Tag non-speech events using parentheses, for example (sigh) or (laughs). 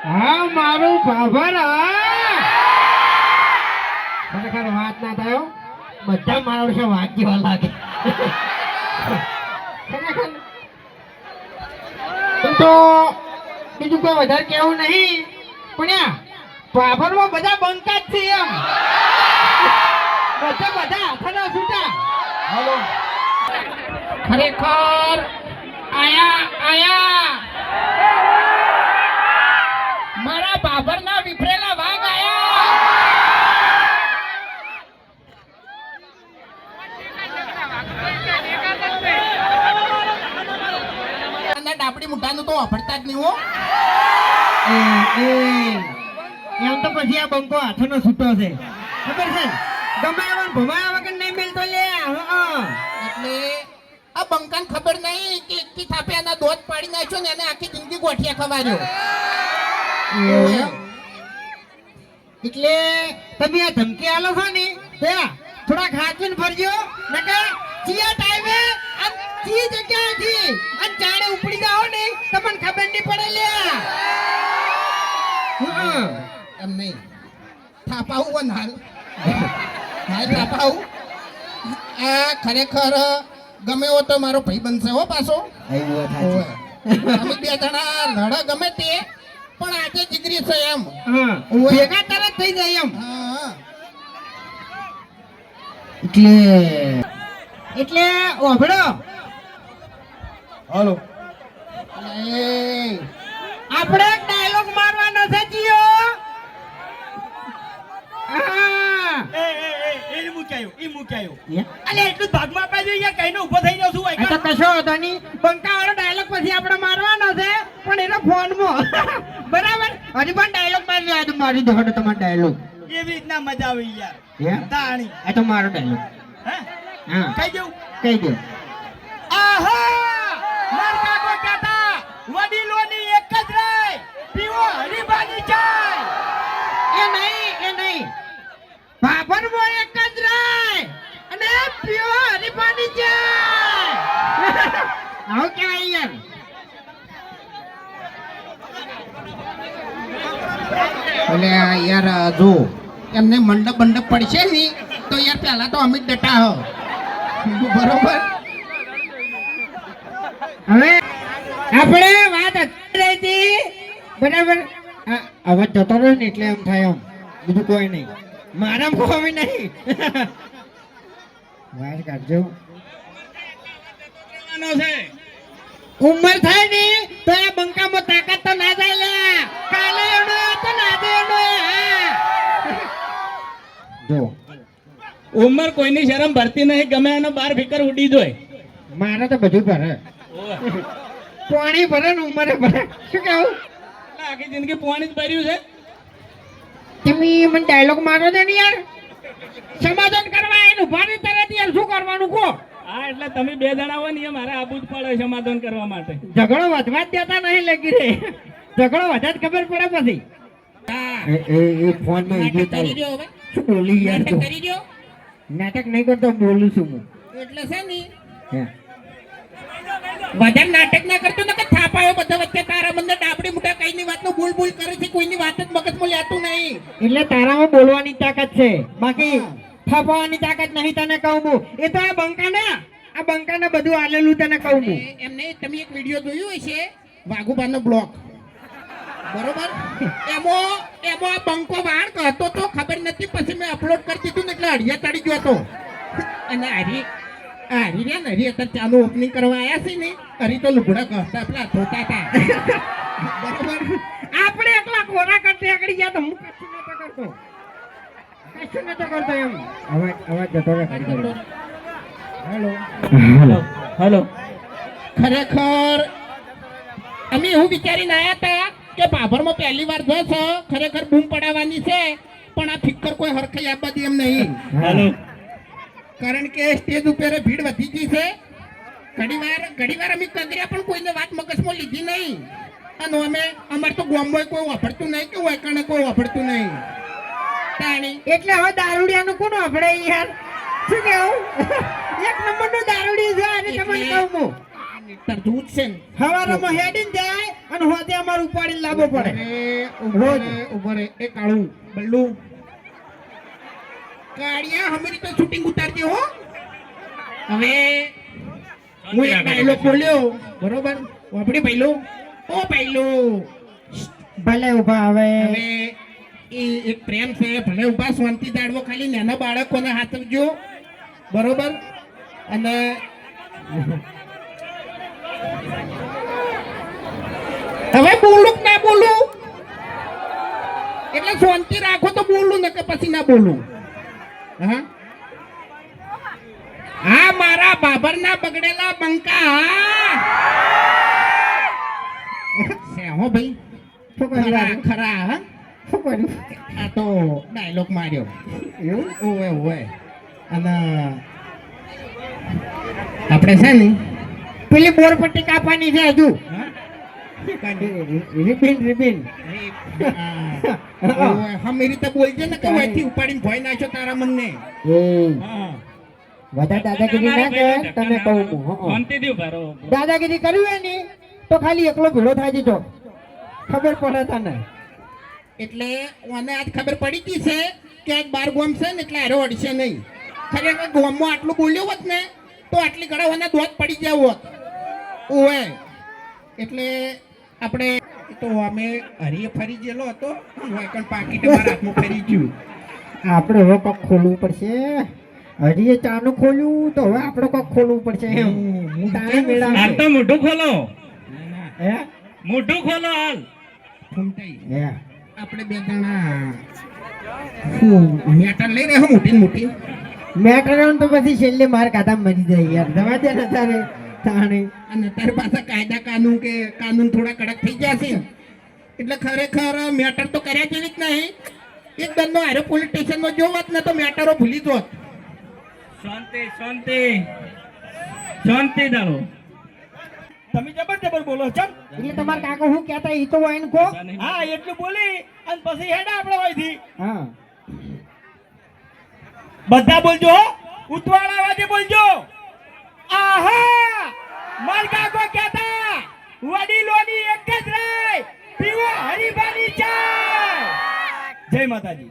હા મારું ભાભર ખરેખર વાત ના થયો બધા મારા વિશે વાત જેવા લાગે. તો બીજું કોઈ વધારે કેવું નહીં પણ ભાભરમાં બધા બંકા જ છે એમ. બધા બધા હાથના છૂટા. હલો. ખરેખર આયા આયા. ડાપડી તો વાપરતા જ નહીં હો. એમ તો પછી આ બંકો હાથનો છૂટો છે. ખબર છે? ગમે એવા ભમાયા વગર નહીં મિલતો લે. એટલે આ બંકાને ખબર નહીં કે એકથી થાપે એના દોધ પાડી નાખ્યો ને એને આખી જિંદગી ગોઠિયા ખવાર્યો. એટલે તમે આ ધમકી આલો છો ને થોડાક હાથ થોડા ખાચવીને ફરજો નકર થાપાવું વન હાલ હાલ આવું. આ ખરેખર ગમે એવો તો મારો ભાઈ બનશે હો પાછો. અમે બે જણા લડે ગમે તે પણ આજે જીગરી છે એમ. ભેગા તરત થઈ જાય એમ. હા. એટલે એટલે ઓભડો હાલો. આપણે ડાયલોગ મારવાનો છે જીઓ હા. એ એ એ એ મૂક્યાયો એ મૂક્યાયો અલે એટલું ભાગમાં આપવા જોઈએ યાર કઈને ઊભો થઈ જાઉં છું આ તો કશો હતો નહીં. બંકા વાળો ડાયલોગ પછી આપણે મારવાનો છે પણ એનો ફોનમાં. (laughs) બરાબર? હજી પણ ડાયલોગ મારી લો મારી દો હટો તમારો ડાયલોગ એવી રીતના મજા આવે યાર. તાણી આ તો મારો ડાયલોગ હે? હા. કઈ દઉં? કહી દો આહા! માર કાકો કહેતા વડીલોની એક જ રાય પીવો હરીબાની ચાય. એ નહીં એ નહીં. ભાભરમાં એક જ યાર જો એમને મંડપ મંડપ પડશે ને તો યાર પહેલા તો અમિત ડટા હો બરોબર હવે આપણે વાત રહી હતી, બરાબર હવે જતો રહ્યો ને એટલે એમ થાય એમ, બીજું કોઈ નહીં. મારા કોઈ નહીં. (laughs) વાત કાઢજો. ઉંમર થાય ને તો આ બંકામાં તાકાત તો ના જાય લે. કાલે એનો તો ના દે એનો જો. ઉંમર કોઈની શરમ ભરતી નહીં ગમે એનો બાર ફિકર ઉડી જોય. મારે તો બધું ભરે. પાણી ભરે ને ઉંમરે ભરે. શું કેવું આખી જિંદગી પાણી જ ભર્યું છે? તમે મને ડાયલોગ મારો દે ને યાર. સમાધાન કરવા એનું ભારે તરત યાર શું કરવાનું કો હા એટલે તમે બે જણા હોય ને એ મારે આબુ જ પડે સમાધાન કરવા માટે. ઝઘડો વધવા જ દેતા નહીં લગી રે ઝઘડો વધે જ ખબર પડે પછી. એ એ ફોનમાં નાટક કરી શું બોલી યાર નાટક તું? કરી દ્યો. નાટક નહીં કરતો બોલું છું હું. એટલે છે ને. વજન નાટક ના કરતો ને કે થાપાયો બધા વચ્ચે તારા બંને ડાબડી મુઠા કઈની વાતનું બોલ બોલ કરે છે કોઈની વાત જ મગજમાં લેતું નહીં. એટલે તારામાં બોલવાની તાકાત છે. બાકી ફાફવાની તાકાત નહીં તને કહું હું. એ તો આ બંકા ને આ બંકા ને બધું આલેલું તને કહું હું. એમને તમે એક વીડિયો જોયું હશે? વાઘુબાનો બ્લોક. બરોબર? એમો એમો આ બંકો વાળ કહતો તો ખબર નથી પછી મેં અપલોડ કરી દીધું ને એટલે અડિયા ચડી ગયો હતો અને હરી હરી રહ્યા ને હરી અત્યારે ચાલુ ઓપનિંગ કરવા આવ્યા છે ને હરી તો લુગડા કહેતા પેલા ધોતા હતા. (laughs) બરોબર? આપણે એટલા ખોરાક કરતે આગળ ગયા તો હું કશું નતો કરતો. હેલો ખરેખર અમે એવું વિચારીને આવ્યા હતા કે બાભરમાં પહેલી વાર જો છો ખરેખર બૂમ પડાવવાની છે પણ આ ફિક્કર કોઈ હરખાઈ આપવા દે એમ નહીં. કારણ કે સ્ટેજ ઉપર ભીડ વધી ગઈ છે. ઘણીવાર ઘણીવાર અમે કંદર્યા પણ કોઈને વાત મગજમાં લીધી નહીં. અને અમે અમારે તો ગામમાં કોઈ વાપરતું નહીં કે વાયકાણે કોઈ વાપરતું નહીં. તાણી એટલે હવે દારૂડિયાનું કોણ આપણે યાર? શું કેવું? (laughs) એક નંબરનું દારૂડિયું છે અને તમને કહું હું. તરજૂજ છે હવારમાં હેડીને જાય અને હોતે અમારું ઉપાડીને લાવવો પડે. રોજ. રે, એ કાળું બલ્લુ. કાળિયા હમેરી તો શૂટિંગ ઉતારજે હો. હવે હું એક બોલ્યો બરોબર? વાપડી પહેલો. ઓ પહેલો. ભલે ઊભા હવે એક પ્રેમ છે ભલે ઊભા શાંતિ દાડવો ખાલી નાના બાળકોને હાથવજો બરોબર? અને હવે બોલું ના બોલું? એટલે શાંતિ રાખો તો બોલું ને કે પછી ના બોલું. હા? હા મારા બાબરના બગડેલા બંકા. હા. ભાઈ. ખરા હા? શું કર્યું આ તો ડાયલોગ માર્યો એવું ઓવે ઓવે અને આપણે છે ને પેલી બોર પટ્ટી કાપવાની છે હજુ? રિબિન રિબિન હમ એ રીતે બોલજે ને કે વહીથી ઉપાડીને ભોય નાખ્યો તારા મનને હા વધારે દાદાગીરી ના કર તમે કહું દાદાગીરી કર્યું એની તો ખાલી એકલો ભેળો થાય જજો ખબર પડે તને એટલે મને આજ ખબર પડી ગઈ છે કે આજ બાર ગોમ છે ને એટલે હારો અડશે નહીં. ખરેખર ગોમમાં આટલું બોલ્યો હોત ને તો આટલી ગળાવાના દોત પડી ગયા હોત. ઓવે. એટલે આપણે તો અમે હરીએ ફરી ગયેલો હતો. પણ પાકીટ મારા હાથમાં ફરી ગયું. આપણે હવે કોક ખોલવું પડશે. હરીએ ચાનું ખોલ્યું તો હવે આપણે કોક ખોલવું પડશે હાલ તો મોઢું ખોલો. હે? મોઢું ખોલો હાલ. ફૂમટાઈ હે? આપણે બે જણા શું મેટર લઈ રહ્યા મોટી ને મોટી? મેકરણ તો પછી છેલ્લે માર કાતા મરી જાય યાર. જવા દે ને તારે તાણે. અને તાર પાસે કાયદા કાનૂન કે કાનૂન થોડા કડક થઈ ગયા છે. એટલે ખરેખર મેટર તો કર્યા જેવી જ નહીં. એક દંડનો હારે પોલીસ સ્ટેશનમાં જોવત ને તો મેટરો ભૂલી જોત શાંતિ શાંતિ. શાંતિ ધારો તમે જબર જબર બોલો છો? એટલે તમારા કાકો હું કહેતા ઈ તો હોય ને કો હા એટલું બોલી અને પછી હેડા આપણે હોયથી. હા. બધા બોલજો ઉતવાળા વાજે બોલજો. આહા! માર કાકો કહેતા વડીલોની એક જ રાય પીવો હરીબાની ચાય. જય માતાજી.